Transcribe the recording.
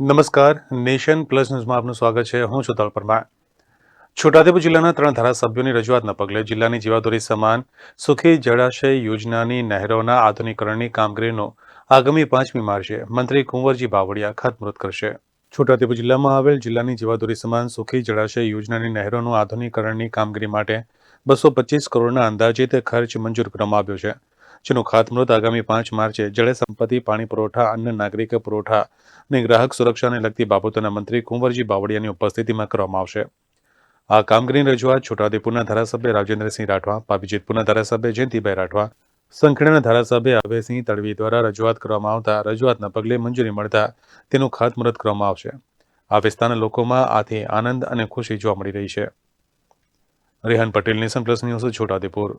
નમસ્કાર. Nation plus ન્યૂઝમાં આપનું સ્વાગત છે. હું છું તલ પરમાર છોટાઉદેપુર જિલ્લાના ત્રણ ધારાસભ્યોની રજૂઆતના પગલે જિલ્લાની જીવાદોરી સમાન સુખી જળાશય યોજનાની નહેરોના આધુનિકરણની કામગીરીનો આગામી પાંચમી માર્ચે મંત્રી કુંવરજી બાવળિયા ખાતમુહૂર્ત કરશે. છોટાઉદેપુર જિલ્લામાં આવેલ જિલ્લાની જીવાદોરી સમાન સુખી જળાશય યોજનાની નહેરોનું આધુનિકરણની કામગીરી માટે બસો પચીસ કરોડના અંદાજિત ખર્ચ મંજૂર કરવામાં આવ્યો છે. જેનું ખાતમુહૂર્ત આગામી પાંચ માર્ચે જળ સંપત્તિ, પાણી પુરવઠા, અન્ન, નાગરિક પુરવઠા અને ગ્રાહક સુરક્ષાને લગતી બાબતોના મંત્રી કુંવરજી બાવળિયાની ઉપસ્થિતિમાં કરવામાં આવશે. આ કામગીરીની રજૂઆત છોટાઉદેપુરના ધારાસભ્ય રાજેન્દ્રસિંહ રાઠવા, પાપીજીતપુરના ધારાસભ્ય જયંતિભાઈ રાઠવા, સંખેડાના ધારાસભ્ય અભયસિંહ તડવી દ્વારા રજૂઆત કરવામાં આવતા રજૂઆતના પગલે મંજૂરી મળતા તેનું ખાતમુહૂર્ત કરવામાં આવશે. આ વિસ્તારના લોકોમાં આથી આનંદ અને ખુશી જોવા મળી રહી છે. Rehan Patel, nation news, Chhota Udepur.